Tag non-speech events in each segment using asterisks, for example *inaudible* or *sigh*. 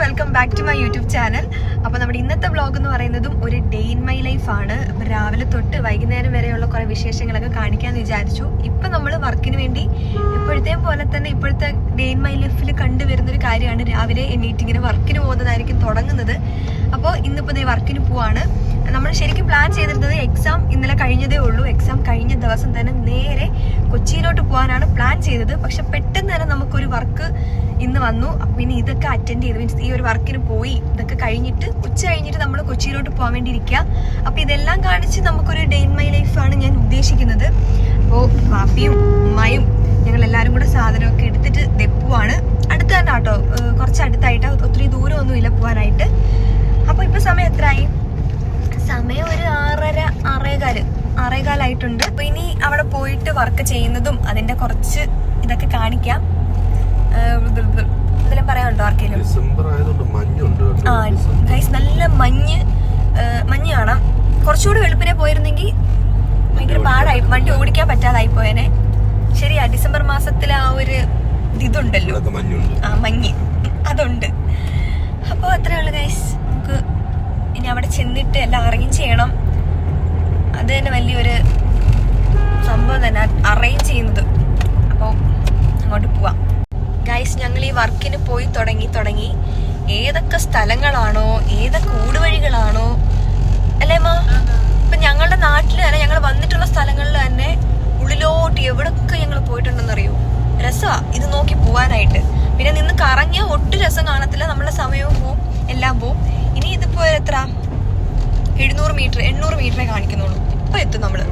Welcome back to my YouTube channel അപ്പോൾ നമ്മുടെ ഇന്നത്തെ വ്ളോഗ് എന്ന് പറയുന്നതും ഒരു ഡേ ഇൻ മൈ ലൈഫ് ആണ്. അപ്പോൾ രാവിലെ തൊട്ട് വൈകുന്നേരം വരെയുള്ള കുറേ വിശേഷങ്ങളൊക്കെ കാണിക്കാമെന്ന് വിചാരിച്ചു. ഇപ്പം നമ്മൾ വർക്കിന് വേണ്ടി ഇപ്പോഴത്തെ പോലെ തന്നെ ഇപ്പോഴത്തെ ഡേ ഇൻ മൈ ലൈഫിൽ കണ്ടുവരുന്ന ഒരു കാര്യമാണ് രാവിലെ എണീറ്റ് ഇങ്ങനെ വർക്കിന് പോകുന്നതായിരിക്കും തുടങ്ങുന്നത്. അപ്പോൾ ഇന്നിപ്പോൾ ദേ വർക്കിന് പോവാണ്. നമ്മൾ ശരിക്കും പ്ലാൻ ചെയ്തിരുന്നത് എക്സാം ഇന്നലെ കഴിഞ്ഞതേ ഉള്ളൂ. എക്സാം കഴിഞ്ഞ ദിവസം തന്നെ നേരെ കൊച്ചിയിലോട്ട് പോകാനാണ് പ്ലാൻ ചെയ്തത്. പക്ഷെ പെട്ടെന്ന് തന്നെ നമുക്കൊരു വർക്ക് ഇന്ന് വന്നു. ഇനി ഇതൊക്കെ അറ്റൻഡ് ചെയ്ത് മീൻസ് ഈ ഒരു വർക്കിന് പോയി ഇതൊക്കെ കഴിഞ്ഞിട്ട് ഉച്ച കഴിഞ്ഞിട്ട് നമ്മൾ കൊച്ചിയിലോട്ട് പോകാൻ വേണ്ടി ഇരിക്കുക അപ്പൊ ഇതെല്ലാം കാണിച്ച് നമുക്കൊരു ഡേ ഇൻ മൈ ലൈഫാണ് ഞാൻ ഉദ്ദേശിക്കുന്നത്. അപ്പോൾ വാപ്പിയും ഉമ്മയും ഞങ്ങൾ എല്ലാവരും കൂടെ സാധനമൊക്കെ എടുത്തിട്ട് തെപ്പുവാണ് അടുത്ത് തന്നെ കേട്ടോ കുറച്ച് അടുത്തായിട്ട് ഒത്തിരി ദൂരമൊന്നുമില്ല പോകാനായിട്ട് അപ്പോൾ ഇപ്പൊ സമയം എത്രയായി സമയം ഒരു ആറര ആറേകാൽ ആറേകാലായിട്ടുണ്ട്. അപ്പൊ ഇനി അവിടെ പോയിട്ട് വർക്ക് ചെയ്യുന്നതും അതിന്റെ കുറച്ച് ഇതൊക്കെ കാണിക്കാം ഏഹ് ഇത് ഇത് എന്തെങ്കിലും പറയാനുണ്ടോ ആർക്കെങ്കിലും ഡിസംബർ ആയതുകൊണ്ട് മഞ്ഞുണ്ട് കേട്ടോ. ആ ഡിസംബർ. ഗൈസ് നല്ല മഞ്ഞ് ഏഹ് മഞ്ഞ് കാണാം കുറച്ചുകൂടി പോയിരുന്നെങ്കിൽ ഭയങ്കര പാടായി. വണ്ടി ഓടിക്കാൻ പറ്റാതായി പോയനെ. ശരിയാ ഡിസംബർ മാസത്തിലെ ആ ഒരു ഇതുണ്ടല്ലോ. ആ മഞ്ഞ്. അതുണ്ട്. അപ്പോൾ അത്രേ ഉള്ളു ഗൈസ് നമുക്ക് ഇനി അവിടെ ചെന്നിട്ട് എല്ലാം അറേഞ്ച് ചെയ്യണം. അത് തന്നെ വലിയൊരു സംഭവം തന്നെ അറേഞ്ച് ചെയ്യുന്നത്. അപ്പോൾ അങ്ങോട്ട് പോവാം. ഗൈസ് ഞങ്ങൾ ഈ വർക്കിന് പോയി തുടങ്ങി തുടങ്ങി. ഏതൊക്കെ സ്ഥലങ്ങളാണോ ഏതൊക്കെ ഊടുവഴികളാണോ? അല്ലേ മാ? ഇപ്പൊ ഞങ്ങളുടെ നാട്ടിൽ തന്നെ ഞങ്ങൾ വന്നിട്ടുള്ള സ്ഥലങ്ങളിൽ തന്നെ ഉള്ളിലോട്ട് എവിടൊക്കെ ഞങ്ങൾ പോയിട്ടുണ്ടെന്ന് അറിയൂ രസമാ ഇത് നോക്കി പോവാനായിട്ട്. പിന്നെ നിന്ന് കറങ്ങിയ ഒട്ടും രസം കാണത്തില്ല. നമ്മളെ സമയവും പോവും എല്ലാം പോവും. ഇനി ഇതിപ്പോ എത്ര എഴുന്നൂറ് മീറ്റർ എണ്ണൂറ് മീറ്ററേ കാണിക്കുന്നുള്ളൂ. ഇപ്പൊ എത്തും നമ്മൾ.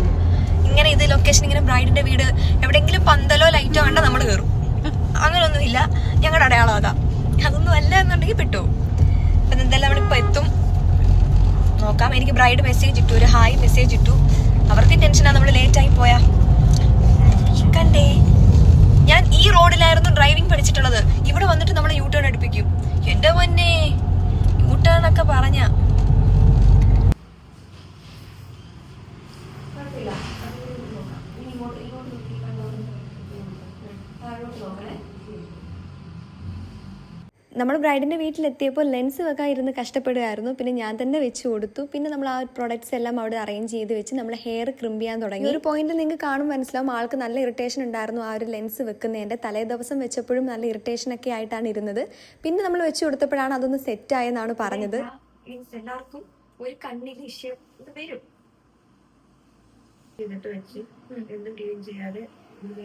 ഇങ്ങനെ ഇത് ലൊക്കേഷൻ ഇങ്ങനെ ബ്രൈഡിന്റെ വീട് എവിടെയെങ്കിലും പന്തലോ ലൈറ്റോ കണ്ടാൽ നമ്മൾ കയറും അങ്ങനൊന്നുമില്ല ഞങ്ങളുടെ അടയാളം അതാ. അതൊന്നും അല്ല എന്നുണ്ടെങ്കിൽ പെട്ടു അപ്പൊ എന്തായാലും നമ്മളിപ്പോ എത്തും. നോക്കാം. എനിക്ക് ബ്രൈഡ് മെസ്സേജ് ഇട്ടു ഒരു ഹായ് മെസ്സേജ് ഇട്ടു. അവർക്ക് ടെൻഷനാ നമ്മൾ ലേറ്റ് ആയി പോയാ. കണ്ടേ? ഞാൻ ഈ റോഡിലായിരുന്നു ഡ്രൈവിംഗ് പഠിച്ചിട്ടുള്ളത്. ഇവിടെ വന്നിട്ട് നമ്മൾ യൂ ടേൺ എടുപ്പിക്കും. എന്റെ മുന്നേ യൂ ടേൺ ഒക്കെ പറഞ്ഞ. നമ്മൾ ബ്രൈഡിന്റെ വീട്ടിലെത്തിയപ്പോൾ ലെൻസ് വെക്കാൻ ഇരുന്ന് കഷ്ടപ്പെടുകയായിരുന്നു. പിന്നെ ഞാൻ തന്നെ വെച്ച് കൊടുത്തു. പിന്നെ നമ്മൾ ആ പ്രോഡക്ട്സ് എല്ലാം അവിടെ അറേഞ്ച് ചെയ്ത് വെച്ച് നമ്മൾ ഹെയർ ക്രിം ചെയ്യാൻ തുടങ്ങി ഒരു പോയിന്റ് നിങ്ങൾക്ക് കാണും മനസ്സിലാവും ആൾക്ക് നല്ല ഇറിറ്റേഷൻ ഉണ്ടായിരുന്നു ആ ഒരു ലെൻസ് വെക്കുന്നതിന്റെ തലേ ദിവസം വെച്ചപ്പോഴും നല്ല ഇറിറ്റേഷൻ ഒക്കെ ആയിട്ടാണ് ഇരുന്നത്. പിന്നെ നമ്മൾ വെച്ച് കൊടുത്തപ്പോഴാണ് അതൊന്ന് സെറ്റ് ആയെന്നാണ് പറഞ്ഞത്. എല്ലാവർക്കും ഒരു കണ്ണിൽ ഇഷ്യൂ വരും. എന്നിട്ട് വെച്ച് എന്തും ക്ലീൻ ചെയ്യാതെ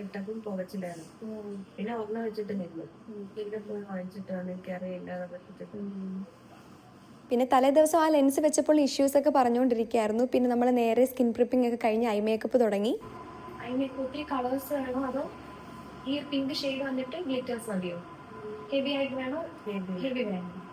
ഇട്ടതും പുകച്ചിലായിരുന്നു പിന്നെ ഒരെണ്ണം വെച്ചിട്ട് നിന്നു. പിന്നെ പോയി വാങ്ങിച്ചിട്ടാണ് എനിക്കറിയില്ല അറിയില്ല പിന്നെ തലേ ദിവസം ആ ലെൻസ് വെച്ചപ്പോൾ ഇഷ്യൂസ് ഒക്കെ പറഞ്ഞുകൊണ്ടിരിക്കുകയായിരുന്നു. പിന്നെ നമ്മൾ നേരെ സ്കിൻ പ്രിപ്പിംഗ് ഒക്കെ കഴിഞ്ഞ് ഐ മേക്കപ്പ് തുടങ്ങി. ഐ മേക്കപ്പ് ഒത്തിരി കളേഴ്സ് വേണോ? അതോ ഈ പിങ്ക് ഷെയ്ഡ് വന്നിട്ട് ഗ്ലിറ്റേഴ്സ് മതിയോ? ഹെവി ആയിട്ട് വേണോ? ഹെവി വേണം?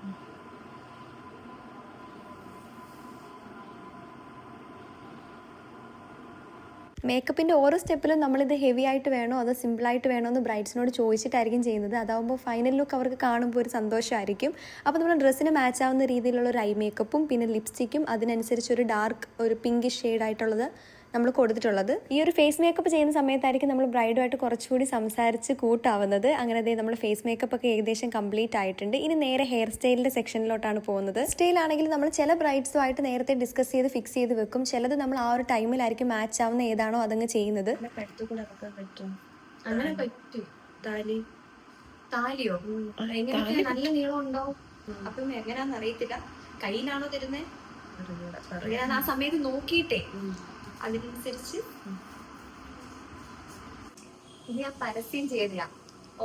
മേക്കപ്പിന്റെ ഓരോ സ്റ്റെപ്പിലും നമ്മളിത് ഹെവി ആയിട്ട് വേണോ അതോ സിമ്പിളായിട്ട് വേണോ എന്ന് ബ്രൈഡ്സിനോട് ചോദിച്ചിട്ടായിരിക്കും ചെയ്യുന്നത്. അതാകുമ്പോൾ ഫൈനൽ ലുക്ക് അവർക്ക് കാണുമ്പോൾ ഒരു സന്തോഷമായിരിക്കും. അപ്പോൾ നമ്മൾ ഡ്രസ്സിന് മാച്ച് ആവുന്ന രീതിയിലുള്ള ഒരു ഐ മേക്കപ്പും പിന്നെ ലിപ്സ്റ്റിക്കും അതിനനുസരിച്ച് ഒരു ഡാർക്ക് ഒരു പിങ്കിഷ് ഷെയ്ഡ് ആയിട്ടുള്ളത് നമ്മൾ കൊടുത്തിട്ടുള്ളത്. ഈ ഒരു ഫേസ് മേക്കപ്പ് ചെയ്യുന്ന സമയത്തായിരിക്കും നമ്മൾ ബ്രൈഡുമായിട്ട് കുറച്ചുകൂടി സംസാരിച്ച് കൂട്ടാവുന്നത്. അങ്ങനെ ദേ നമ്മൾ ഫേസ് മേക്കപ്പ് ഒക്കെ ഏകദേശം കംപ്ലീറ്റ് ആയിട്ടുണ്ട്. ഇനി നേരെ ഹെയർ സ്റ്റൈലിന്റെ സെക്ഷനിലോട്ടാണ് പോകുന്നത്. സ്റ്റൈൽ ആണെങ്കിൽ നമ്മൾ ചില ബ്രൈഡ്സുമായിട്ട് നേരത്തെ ഡിസ്കസ് ചെയ്ത് ഫിക്സ് ചെയ്ത് വെക്കും. ചിലത് നമ്മൾ ആ ഒരു ടൈമിലായിരിക്കും മാച്ച് ആവുന്ന ഏതാണോ അതങ്ങ് ചെയ്യുന്നത്. അങ്ങനെ പറ്റും. താലി. താലിയോ? എങ്ങനെയൊക്കെ നല്ല നീളം ഉണ്ടോ? അപ്പം എങ്ങനെയാന്ന് അറിയത്തില്ല. കയ്യിലാണോ ഞാൻ ആ സമയത്ത് നോക്കിയിട്ടേ. അതിനനുസരിച്ച് ഇനി ഞാൻ പരസ്യം ചെയ്തില്ല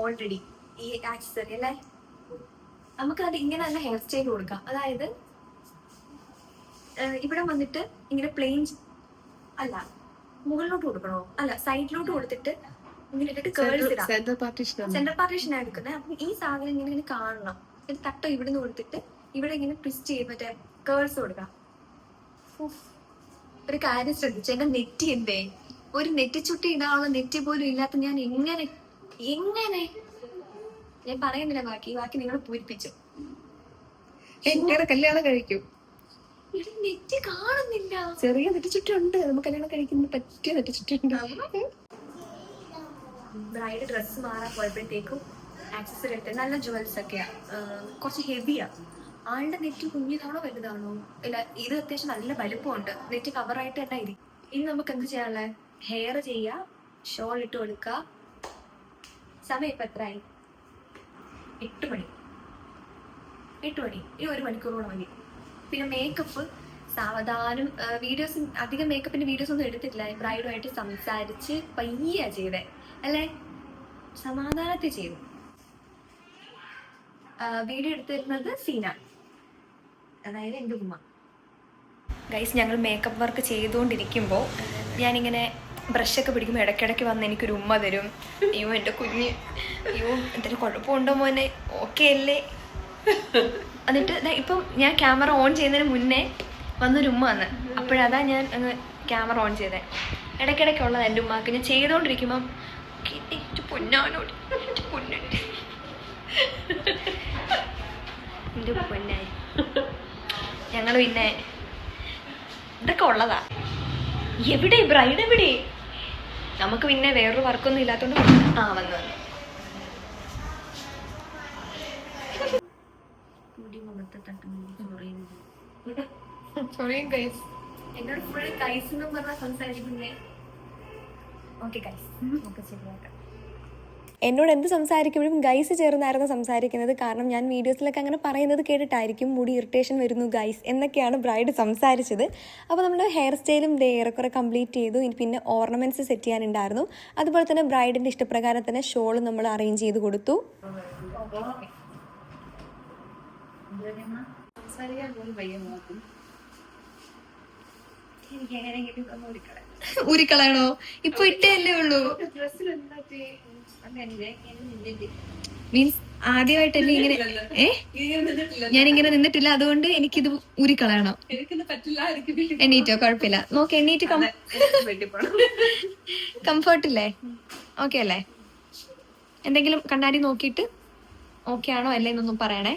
ഓൾറെഡി ഈ ആക്സസറി അല്ലേ? നമുക്ക് അത് ഇങ്ങനെ തന്നെ ഹെയർ സ്റ്റൈൽ കൊടുക്കാം. അതായത് ഇവിടെ വന്നിട്ട് ഇങ്ങനെ പ്ലെയിൻ അല്ല മുകളിലോട്ട് കൊടുക്കണോ? അല്ല സൈഡിലോട്ട് കൊടുത്തിട്ട് ഇങ്ങനെ ഇട്ടിട്ട് കേൾസ് ഇടാം. സെന്റർ പാർട്ടീഷൻ എടുക്കുന്നത്. അപ്പൊ ഈ സാധനം ഇങ്ങനെ ഇങ്ങനെ കാണണം. ഇത് തട്ടോ ഇവിടുന്ന് കൊടുത്തിട്ട് ഇവിടെ ഇങ്ങനെ ട്വിസ്റ്റ് ചെയ്ത് മറ്റേ കേൾസ് കൊടുക്കാം. ഒരു കാര്യം ശ്രദ്ധിച്ചു? എന്റെ നെറ്റി എന്തേ ഒരു നെറ്റിച്ചുട്ടി ഇടാനുള്ള നെറ്റി പോലും ഇല്ലാത്ത ഞാൻ എങ്ങനെ എങ്ങനെ? ഞാൻ പറയുന്നില്ല ബാക്കി. ബാക്കി നിങ്ങൾ പൂരിപ്പിച്ചു. എങ്ങനെ കല്യാണം കഴിക്കും. നെറ്റി കാണുന്നില്ല. ചെറിയ നെറ്റിച്ചുട്ടുണ്ട് നമുക്ക് കല്യാണം കഴിക്കുന്ന പറ്റിയ നെറ്റിച്ചുട്ടുണ്ട് ബ്രൈഡ് ഡ്രസ്സ് മാറാൻ പോയപ്പോഴത്തേക്കും ആക്സസറി ഇട്ട് നല്ല ജുവൽസ് ഒക്കെയാ. കുറച്ച് ഹെവിയാ ആളുടെ നെറ്റ് കുഞ്ഞിതാണോ വലുതാണോ? ഇല്ല ഇത് അത്യാവശ്യം നല്ല വലുപ്പമുണ്ട്. നെറ്റ് കവറായിട്ട് തന്നെ ഇരിക്കും ഇനി നമുക്ക് എന്ത് ചെയ്യാനുള്ളത് ഹെയർ ചെയ്യുക ഷോൾ ഇട്ട് കൊടുക്കുക സമയം ഇപ്പൊ എത്രയായി? എട്ട് മണി. എട്ട് മണി. ഈ ഒരു മണിക്കൂറോളം മതി. പിന്നെ മേക്കപ്പ് സാവധാനം വീഡിയോസ് അധികം മേക്കപ്പിന്റെ വീഡിയോസ് ഒന്നും എടുത്തിട്ടില്ല. ബ്രൈഡുമായിട്ട് സംസാരിച്ച് പയ്യ ചെയ്തേ. അല്ലേ? സമാധാനത്തെ ചെയ്തു. വീഡിയോ എടുത്തിരുന്നത് സീന. അതായത് എന്റെ ഉമ്മ. ഗൈസ് ഞങ്ങൾ മേക്കപ്പ് വർക്ക് ചെയ്തുകൊണ്ടിരിക്കുമ്പോൾ ഞാനിങ്ങനെ ബ്രഷൊക്കെ പിടിക്കുമ്പോൾ ഇടയ്ക്കിടയ്ക്ക് വന്ന് എനിക്കൊരു ഉമ്മ തരും. അയ്യോ എന്റെ കുഞ്ഞ്. അയ്യോ എന്തെങ്കിലും കുഴപ്പമുണ്ടോ മോനെ? ഓക്കെ അല്ലേ? എന്നിട്ട് ഇപ്പം ഞാൻ ക്യാമറ ഓൺ ചെയ്യുന്നതിന് മുന്നേ വന്നൊരു ഉമ്മ വന്ന്. അപ്പോഴതാ ഞാൻ അങ്ങ് ക്യാമറ ഓൺ ചെയ്തേ. ഇടയ്ക്കിടയ്ക്കുള്ളത് എന്റെ ഉമ്മാക്ക്. ഞാൻ ചെയ്തുകൊണ്ടിരിക്കുമ്പം പൊന്നാനോട് പൊന്നുണ്ട് ഞങ്ങൾ പിന്നെ ഇതൊക്കെ ഉള്ളതാ. എവിടെ ബ്രൈഡ് എവിടെ? നമുക്ക് പിന്നെ വേറൊരു വർക്കൊന്നും ഇല്ലാത്തോണ്ട് ആ വന്നു വന്നു. എന്നോട് ഫുൾ കൈസ് എന്നും പറഞ്ഞ സംസാരിക്കുന്നേ. ഓക്കെ കൈസ് നമുക്ക് ശരിയാക്കാം. എന്നോട് എന്ത് സംസാരിക്കുമ്പോഴും ഗൈസ് ചേർന്നായിരുന്നു സംസാരിക്കുന്നത്. കാരണം ഞാൻ വീഡിയോസിലൊക്കെ അങ്ങനെ പറയുന്നത് കേട്ടിട്ടായിരിക്കും മുടി ഇറിറ്റേഷൻ വരുന്നു ഗൈസ് എന്നൊക്കെയാണ് ബ്രൈഡ് സംസാരിച്ചത്. അപ്പോൾ നമ്മൾ ഹെയർ സ്റ്റൈലും ഏറെക്കുറെ കംപ്ലീറ്റ് ചെയ്തു. ഇനി പിന്നെ ഓർണമെന്റ്സ് സെറ്റ് ചെയ്യാനുണ്ടായിരുന്നു. അതുപോലെ തന്നെ ബ്രൈഡിന്റെ ഇഷ്ടപ്രകാരം തന്നെ ഷോൾ നമ്മൾ അറേഞ്ച് ചെയ്ത് കൊടുത്തു. സംസാരിക്കാൻ പോലും വയ്യ നോക്കും എനിക്ക് എങ്ങനെയെങ്കിലും ഒന്ന് ഊരിക്കളയാം ഊരിക്കളയണോ? ഇപ്പൊ ഇട്ടേ? ഉള്ളൂ മീൻസ് ആദ്യമായിട്ടല്ലേ ഇങ്ങനെ ഏ? ഞാൻ ഇങ്ങനെ നിന്നിട്ടില്ല. അതുകൊണ്ട് എനിക്കിത് ഊരിക്കളയണം. എനിക്ക് എണ്ണീറ്റോ കുഴപ്പമില്ല. നോക്ക് എണ്ണീറ്റ് കംഫർട്ടില്ലേ? ഓക്കെ അല്ലേ? എന്തെങ്കിലും കണ്ണാടി നോക്കിയിട്ട് ഓക്കെ ആണോ അല്ലേ എന്നൊന്നും പറയണേ.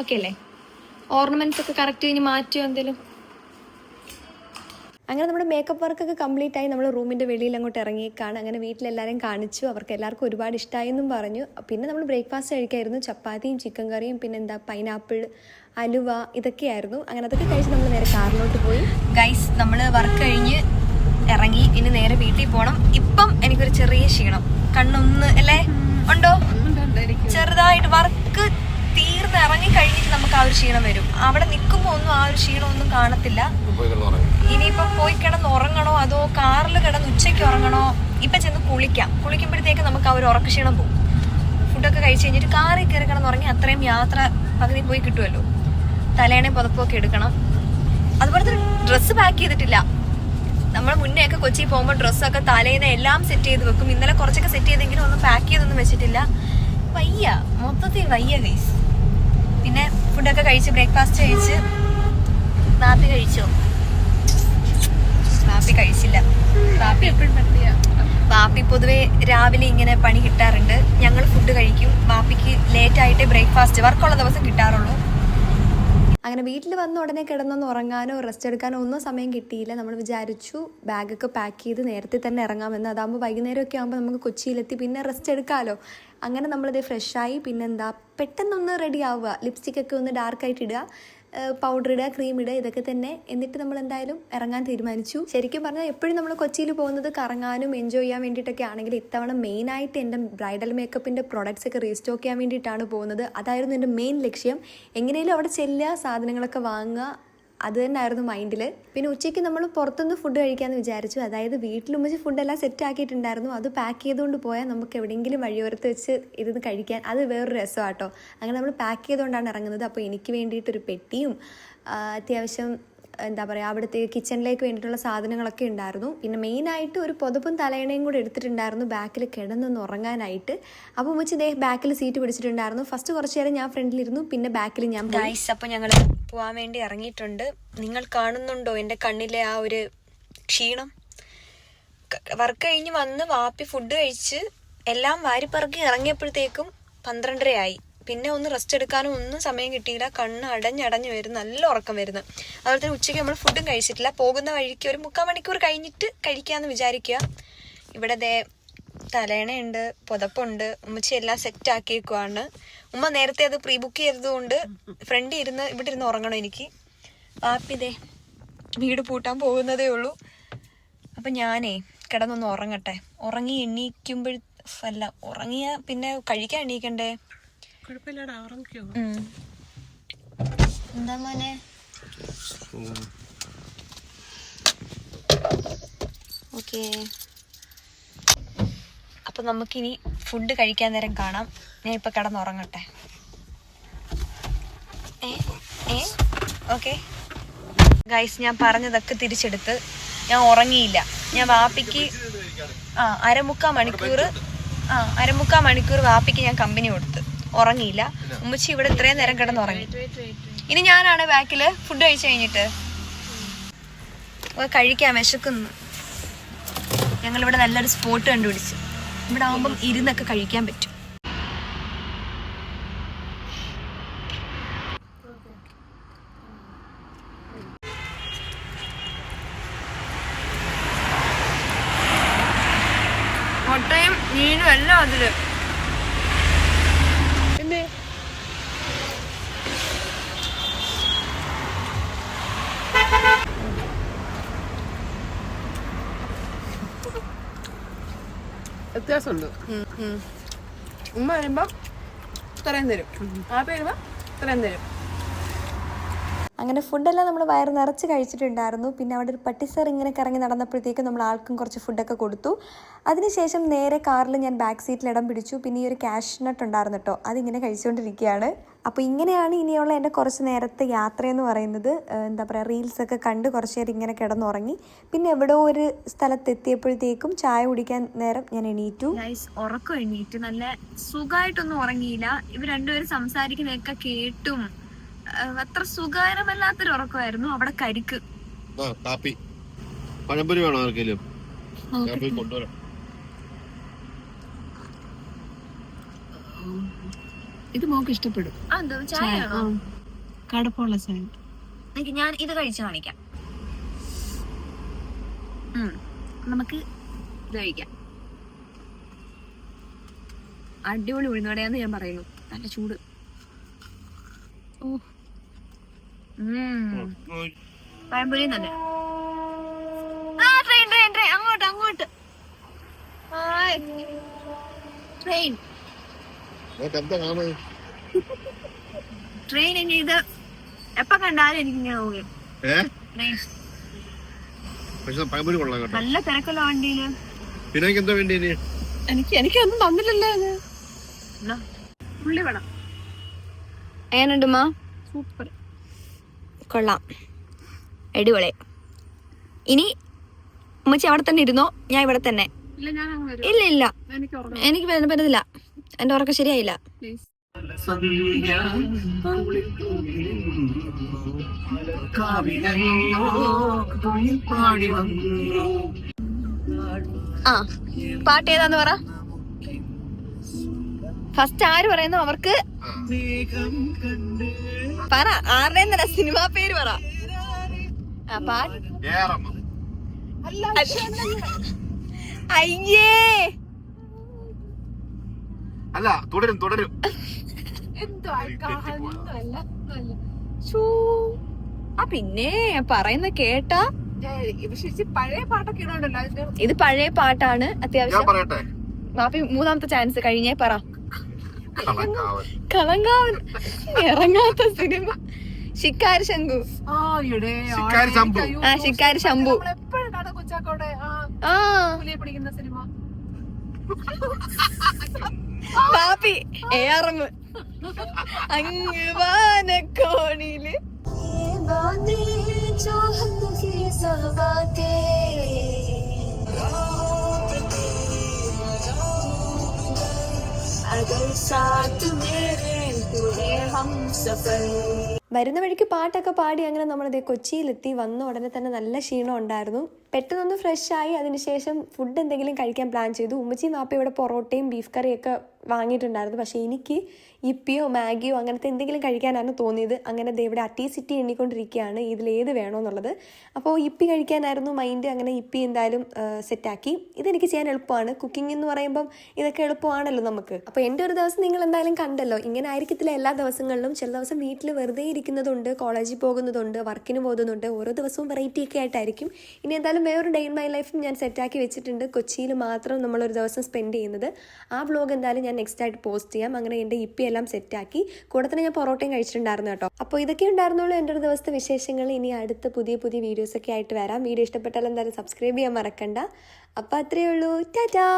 ഓക്കെ അല്ലേ? ഓർണമെന്റ്സ് ഒക്കെ കറക്റ്റ് ഇനി മാറ്റിയോ എന്തെങ്കിലും അങ്ങനെ നമ്മുടെ മേക്കപ്പ് വർക്കൊക്കെ കംപ്ലീറ്റ് ആയി നമ്മൾ റൂമിന്റെ വെളിയിൽ അങ്ങോട്ട് ഇറങ്ങിയേക്കാണ് അങ്ങനെ വീട്ടിലെല്ലാവരും കാണിച്ചു അവർക്ക് എല്ലാവർക്കും ഒരുപാട് ഇഷ്ടമായി എന്നും പറഞ്ഞു പിന്നെ നമ്മൾ ബ്രേക്ക്ഫാസ്റ്റ് കഴിക്കായിരുന്നു ചപ്പാത്തിയും ചിക്കൻ കറിയും പിന്നെ എന്താ പൈനാപ്പിൾ അലുവ ഇതൊക്കെയായിരുന്നു അങ്ങനെ അതൊക്കെ കഴിച്ച് നമ്മൾ നേരെ കാറിലോട്ട് പോയി ഗൈസ് നമ്മൾ വർക്ക് കഴിഞ്ഞ് ഇറങ്ങി ഇനി നേരെ വീട്ടിൽ പോകണം ഇപ്പം എനിക്കൊരു ചെറിയ ക്ഷീണം കണ്ണൊന്ന് അല്ലേ ഉണ്ടോ ചെറുതായിട്ട് വർക്ക് തീർന്ന് ഇറങ്ങി കഴിഞ്ഞിട്ട് നമുക്ക് ആ ഒരു ക്ഷീണം വരും. അവിടെ നിൽക്കുമ്പോൾ ഒന്നും ആ ഒരു ക്ഷീണം ഒന്നും കാണത്തില്ല. ഇനിയിപ്പോ പോയി കിടന്ന് ഉറങ്ങണോ? അതോ കാറിൽ കിടന്ന് ഉച്ചയ്ക്ക് ഉറങ്ങണോ? ഇപ്പൊ ചെന്ന് കുളിക്കാം. കുളിക്കുമ്പോഴത്തേക്ക് നമുക്ക് ആ ഒരു ഉറക്കക്ഷീണം പോകും. ഫുഡൊക്കെ കഴിച്ചു കഴിഞ്ഞിട്ട് കാറിൽ കയറി കിടന്ന് ഉറങ്ങി അത്രയും യാത്ര പകുതി പോയി കിട്ടുമല്ലോ തലേണയും പുതപ്പൊക്കെ എടുക്കണം. അതുപോലെ തന്നെ ഡ്രസ്സ് പാക്ക് ചെയ്തിട്ടില്ല. നമ്മൾ മുന്നേ ഒക്കെ കൊച്ചി പോകുമ്പോൾ ഡ്രസ്സൊക്കെ തലേന്ന് എല്ലാം സെറ്റ് ചെയ്ത് വെക്കും. ഇന്നലെ കുറച്ചൊക്കെ സെറ്റ് ചെയ്തെങ്കിലും ഒന്നും പാക്ക് ചെയ്തൊന്നും വെച്ചിട്ടില്ല. വയ്യ. മൊത്തത്തിൽ വയ്യ ഗൈസ് പിന്നെ ഫുഡൊക്കെ കഴിച്ച് ബ്രേക്ക്ഫാസ്റ്റ് കഴിച്ച് കാപ്പി കഴിച്ചോ? കാപ്പി കഴിച്ചില്ല. കാപ്പി എപ്പോഴും പറ്റിയ വാപ്പി പൊതുവെ രാവിലെ ഇങ്ങനെ പണി കിട്ടാറുണ്ട്. ഞങ്ങൾ ഫുഡ് കഴിക്കും. വാപ്പിക്ക് ലേറ്റ് ആയിട്ട് ബ്രേക്ക്ഫാസ്റ്റ് വർക്കുള്ള ദിവസം കിട്ടാറുള്ളൂ. അങ്ങനെ വീട്ടിൽ വന്ന ഉടനെ കിടന്നൊന്ന് ഉറങ്ങാനോ റെസ്റ്റ് എടുക്കാനോ ഒന്നും സമയം കിട്ടിയില്ല. നമ്മൾ വിചാരിച്ചു ബാഗൊക്കെ പാക്ക് ചെയ്ത് നേരത്തെ തന്നെ ഇറങ്ങാമെന്ന്. അതാകുമ്പോൾ വൈകുന്നേരമൊക്കെ ആകുമ്പോൾ നമുക്ക് കൊച്ചിയിലെത്തി പിന്നെ റെസ്റ്റ് എടുക്കാമല്ലോ അങ്ങനെ നമ്മളിത് ഫ്രഷായി പിന്നെന്താ? പെട്ടെന്നൊന്ന് റെഡി ആവുക. ലിപ്സ്റ്റിക്കൊക്കെ ഒന്ന് ഡാർക്കായിട്ട് ഇടുക. പൗഡർ ഇടുക ക്രീം ഇടുക ഇതൊക്കെ തന്നെ. എന്നിട്ട് നമ്മൾ എന്തായാലും ഇറങ്ങാൻ തീരുമാനിച്ചു. ശരിക്കും പറഞ്ഞാൽ എപ്പോഴും നമ്മൾ കൊച്ചിയിൽ പോകുന്നത് കറങ്ങാനും എൻജോയ് ചെയ്യാൻ വേണ്ടിയിട്ടൊക്കെ ആണെങ്കിൽ ഇത്തവണ മെയിനായിട്ട് എന്റെ ബ്രൈഡൽ മേക്കപ്പിന്റെ പ്രൊഡക്ട്സ് ഒക്കെ റീസ്റ്റോക്ക് ചെയ്യാൻ വേണ്ടിയിട്ടാണ് പോകുന്നത്. അതായിരുന്നു എന്റെ മെയിൻ ലക്ഷ്യം. എങ്ങനെയും അവിടെ ചെല്ലുക സാധനങ്ങളൊക്കെ വാങ്ങുക അത് തന്നെയായിരുന്നു മൈൻഡിൽ പിന്നെ ഉച്ചയ്ക്ക് നമ്മൾ പുറത്തുനിന്ന് ഫുഡ് കഴിക്കാമെന്ന് വിചാരിച്ചു. അതായത് വീട്ടിൽ ഉമ്മച്ച് ഫുഡെല്ലാം സെറ്റ് ആക്കിയിട്ടുണ്ടായിരുന്നു. അത് പാക്ക് ചെയ്തുകൊണ്ട് പോയാൽ നമുക്ക് എവിടെയെങ്കിലും വഴിയോരത്ത് വെച്ച് ഇരുന്ന് കഴിക്കാൻ. അത് വേറൊരു രസമാട്ടോ. അങ്ങനെ നമ്മൾ പാക്ക് ചെയ്തുകൊണ്ടാണ് ഇറങ്ങുന്നത്. അപ്പോൾ എനിക്ക് വേണ്ടിയിട്ടൊരു പെട്ടിയും അത്യാവശ്യം എന്താ പറയുക അവിടുത്തെ കിച്ചണിലേക്ക് വേണ്ടിയിട്ടുള്ള സാധനങ്ങളൊക്കെ ഉണ്ടായിരുന്നു. പിന്നെ മെയിനായിട്ട് ഒരു പുതപ്പും തലയണയും കൂടെ എടുത്തിട്ടുണ്ടായിരുന്നു ബാക്കിൽ കിടന്നൊന്ന് ഉറങ്ങാനായിട്ട്. അപ്പോൾ ഉമ്മച്ചി ദേ ബാക്കിൽ സീറ്റ് പിടിച്ചിട്ടുണ്ടായിരുന്നു. ഫസ്റ്റ് കുറച്ച് നേരം ഞാൻ ഫ്രണ്ടിലിരുന്നു പിന്നെ ബാക്കിൽ ഞാൻ ഗൈസ് അപ്പോൾ ഞങ്ങൾ പോകാൻ വേണ്ടി ഇറങ്ങിയിട്ടുണ്ട്. നിങ്ങൾ കാണുന്നുണ്ടോ എന്റെ കണ്ണിലെ ആ ഒരു ക്ഷീണം? വർക്ക് കഴിഞ്ഞ് വന്ന് വാപ്പി ഫുഡ് കഴിച്ച് എല്ലാം വാരിപ്പറക്കി ഇറങ്ങിയപ്പോഴത്തേക്കും പന്ത്രണ്ടരയായി. പിന്നെ ഒന്ന് റെസ്റ്റ് എടുക്കാനും ഒന്നും സമയം കിട്ടിയില്ല. കണ്ണ് അടഞ്ഞടഞ്ഞ് വരും നല്ല ഉറക്കം വരുന്നത് അതുപോലെ തന്നെ ഉച്ചയ്ക്ക് നമ്മൾ ഫുഡും കഴിച്ചിട്ടില്ല. പോകുന്ന വഴിക്ക് ഒരു മുക്കാൽ മണിക്കൂർ കഴിഞ്ഞിട്ട് കഴിക്കാമെന്ന് വിചാരിക്കുക. ഇവിടെ ദേ തലേണയുണ്ട് പുതപ്പുണ്ട്. ഉമ്മച്ചി എല്ലാം സെറ്റ് ആക്കിയേക്കുവാണ്. ഉമ്മ നേരത്തെ അത് പ്രീ ബുക്ക് ചെയ്തതുകൊണ്ട് ഫ്രണ്ട് ഇരുന്ന് ഇവിടെ ഇരുന്ന് ഉറങ്ങണം എനിക്ക്. വാപ്പിതേ വീട് പൂട്ടാൻ പോകുന്നതേ ഉള്ളൂ. അപ്പം ഞാനേ കിടന്നൊന്ന് ഉറങ്ങട്ടെ. ഉറങ്ങി എണീക്കുമ്പോൾ അല്ല ഉറങ്ങിയ പിന്നെ കഴിക്കാൻ എണീക്കണ്ടേ? മോനെ? ഓക്കേ. അപ്പൊ നമുക്കിനി ഫുഡ് കഴിക്കാൻ നേരം കാണാം. ഞാൻ ഇപ്പൊ കിടന്നുറങ്ങട്ടെ. ഓക്കെ. ഗൈസ് ഞാൻ പറഞ്ഞതൊക്കെ തിരിച്ചെടുത്ത്. ഞാൻ ഉറങ്ങിയില്ല. ഞാൻ വാപ്പിക്ക് ആ അരമുക്കാ മണിക്കൂർ ആ അരമുക്കാ മണിക്കൂർ വാപ്പിക്ക് ഞാൻ കമ്പനി കൊടുത്ത്. ഉറങ്ങിയില്ല. ഉമ്മച്ചി ഇവിടെ ഇത്രയും നേരം കിടന്ന് ഉറങ്ങി. ഇനി ഞാനാണ് ബാക്കിൽ ഫുഡ് കഴിച്ചു കഴിഞ്ഞിട്ട്. കഴിക്കാൻ വിശക്കുന്നു. ഞങ്ങളിവിടെ നല്ലൊരു സ്പോട്ട് കണ്ടുപിടിച്ചു. ഇവിടെ ആവുമ്പം ഇരുന്നൊക്കെ കഴിക്കാൻ പറ്റും. മുട്ടയും മീനും എല്ലാം അതിൽ. വ്യത്യാസമുണ്ട്. ഉമ്മ വരുമ്പം ഇത്രയും തരും. ആപ്പ വരുമ്പോ ഇത്രയും തരും. അങ്ങനെ ഫുഡെല്ലാം നമ്മൾ വയറ് നിറച്ച് കഴിച്ചിട്ടുണ്ടായിരുന്നു. പിന്നെ അവിടെ ഒരു പട്ടിസർ ഇങ്ങനെ കറങ്ങി നടന്നപ്പോഴത്തേക്ക് നമ്മൾ ആൾക്കും കുറച്ച് ഫുഡൊക്കെ കൊടുത്തു. അതിനുശേഷം നേരെ കാറിൽ ഞാൻ ബാക്ക് സീറ്റിൽ ഇടം പിടിച്ചു. പിന്നെ ഈ ഒരു ക്യാഷ് നട്ട് ഉണ്ടായിരുന്നു കേട്ടോ അതിങ്ങനെ കഴിച്ചുകൊണ്ടിരിക്കുകയാണ്. അപ്പോൾ ഇങ്ങനെയാണ് ഇനിയുള്ള എന്റെ കുറച്ച് നേരത്തെ യാത്രയെന്ന് പറയുന്നത്. എന്താ പറയുക റീൽസൊക്കെ കണ്ട് കുറച്ച് നേരം ഇങ്ങനെ കിടന്നുറങ്ങി. പിന്നെ എവിടെയോ ഒരു സ്ഥലത്തെത്തിയപ്പോഴത്തേക്കും ചായ കുടിക്കാൻ നേരം ഞാൻ എണീറ്റു. ഉറക്കം എണീറ്റു. നല്ല സുഖമായിട്ടൊന്നും ഉറങ്ങിയില്ല. ഇവർ രണ്ടുപേരും സംസാരിക്കുന്നതൊക്കെ കേട്ടും. അത്ര സുഖകരമല്ലാത്തൊരു ഉറക്കമായിരുന്നു. അവിടെ കരിക്ക്. കാപ്പി. പഴംപൊരി വേണോ ആർക്കെങ്കിലും? ഞാൻ പോയി കൊണ്ടുവരാം. ഇത് മോക്ക് ഇഷ്ടപ്പെടും. കടപ്പുള്ള ചായ ഞാൻ ഇത് കഴിച്ചു കാണിക്കാം. നമുക്ക് ഇത് കഴിക്കാം. അടിപൊളി ഉഴുന്നോടെയാന്ന് ഞാൻ പറയുന്നു. നല്ല ചൂട്. പഴംപൊരിയും തന്നെ. ആ ട്രെയിൻ ട്രെയിൻ ട്രെയിൻ അങ്ങോട്ട് അങ്ങോട്ട്. ട്രെയിൻ നിനക്ക് എന്താ ട്രെയിൻ ഇനി ഇത് എപ്പ കണ്ടാലും എനിക്കിങ്ങനെ പോയി ഏ? ട്രെയിൻ പക്ഷെ പഴംപൊരി കൊള്ളാം കേട്ടോ. നല്ല തിരക്കുള്ള വണ്ടിയിൽ. പിന്നെ എനിക്ക് എന്താ വേണ്ടി ഇനി? എനിക്ക് എനിക്കൊന്നും തന്നില്ലല്ലോ അത് പുള്ളി വേണം എങ്ങനെയുണ്ട് മാ? സൂപ്പർ കൊള്ളാം. അടിപൊളി. ഇനി ഉമ്മച്ചി അവിടെ തന്നെ ഇരുന്നോ? ഞാൻ ഇവിടെ തന്നെ. ഇല്ല ഞാൻ അങ്ങ് വരും. ഇല്ല ഇല്ല. എനിക്ക് വരുന്നില്ല എനിക്ക് പറ്റത്തില്ല. എന്റെ ഉറക്കം ശരിയായില്ല. ആ പാട്ട് ഏതാന്ന് പറ. ഫസ്റ്റ് ആര് പറയുന്നു അവർക്ക്? പറ ആരുടെ എന്നല്ല സിനിമാ പേര് പറ. ആ പാട്ട്. ഏറമ്മ. അയ്യേ. അല്ല തുടരും തുടരും. എന്തോ. ആ പിന്നെ പറയുന്ന കേട്ടാ. പഴയ പാട്ടൊക്കെ ഇടുന്നുണ്ടല്ലോ ഇത് പഴയ പാട്ടാണ് ഞാൻ അത്യാവശ്യം പറയട്ടെ? മാപ്പി മൂന്നാമത്തെ ചാൻസ് കഴിഞ്ഞേ പറ. കളങ്കാവൻ. ഇറങ്ങാത്ത സിനിമ. ശിക്കാരി ശംഖു. ആ ശിക്കാരി ശംഭു. ആ, ശിക്കാരി *laughs* Shambhu. A R M Pappi അങ്ങ് വാനക്കോണിൽ വരുന്ന വഴിക്ക് പാട്ടൊക്കെ പാടി അങ്ങനെ നമ്മളിതേ കൊച്ചിയിലെത്തി. വന്ന ഉടനെ തന്നെ നല്ല ക്ഷീണം ഉണ്ടായിരുന്നു. പെട്ടെന്നൊന്ന് ഫ്രഷ് ആയി. അതിനുശേഷം ഫുഡ് എന്തെങ്കിലും കഴിക്കാൻ പ്ലാൻ ചെയ്തു. ഉമ്മച്ചി മാപ്പ ഇവിടെ പൊറോട്ടയും ബീഫ് കറിയൊക്കെ വാങ്ങിയിട്ടുണ്ടായിരുന്നു. പക്ഷേ എനിക്ക് ഇപ്പിയോ മാഗിയോ അങ്ങനത്തെ എന്തെങ്കിലും കഴിക്കാനാണ് തോന്നിയത്. അങ്ങനെ ഇവിടെ അട്ടി സിറ്റി എണ്ണിക്കൊണ്ടിരിക്കുകയാണ്. ഇതിലേത് വേണമെന്നുള്ളത് അപ്പോൾ ഇപ്പി കഴിക്കാനായിരുന്നു മൈൻഡ് അങ്ങനെ ഇപ്പി എന്തായാലും സെറ്റാക്കി. ഇതെനിക്ക് ചെയ്യാൻ എളുപ്പമാണ്. കുക്കിംഗ് എന്ന് പറയുമ്പം ഇതൊക്കെ എളുപ്പമാണല്ലോ നമുക്ക്. അപ്പോൾ എന്റെ ഒരു ദിവസം നിങ്ങൾ എന്തായാലും കണ്ടല്ലോ. ഇങ്ങനെ ആയിരിക്കത്തില്ല എല്ലാ ദിവസങ്ങളിലും. ചില ദിവസം വീട്ടിൽ വെറുതെ ഇരിക്കുന്നതുണ്ട്. കോളേജിൽ പോകുന്നതുണ്ട്. വർക്കിന് പോകുന്നതുണ്ട്. ഓരോ ദിവസവും വെറൈറ്റി ഒക്കെ ആയിട്ടായിരിക്കും. ഇനി എന്തായാലും വേറൊരു ഡേ ഇൻ മൈ ലൈഫും ഞാൻ സെറ്റാക്കി വെച്ചിട്ടുണ്ട്. കൊച്ചിയിൽ മാത്രം നമ്മളൊരു ദിവസം സ്പെൻഡ് ചെയ്യുന്നത്. ആ വ്ലോഗ് എന്തായാലും ഞാൻ നെക്സ്റ്റ് ആയിട്ട് പോസ്റ്റ് ചെയ്യാം. അങ്ങനെ എന്റെ ഇപ്പി എല്ലാം സെറ്റാക്കി. കൂടെ തന്നെ ഞാൻ പൊറോട്ടയും കഴിച്ചിട്ടുണ്ടായിരുന്നു കേട്ടോ. അപ്പോൾ ഇതൊക്കെ ഉണ്ടായിരുന്നുള്ളൂ എന്റെ ഒരു ദിവസത്തെ വിശേഷങ്ങൾ. ഇനി അടുത്ത പുതിയ പുതിയ വീഡിയോസൊക്കെ ആയിട്ട് വരാം. വീഡിയോ ഇഷ്ടപ്പെട്ടാൽ എന്തായാലും സബ്സ്ക്രൈബ് ചെയ്യാൻ മറക്കണ്ട. അപ്പോൾ അത്രയേ ഉള്ളൂ. ടാറ്റാ!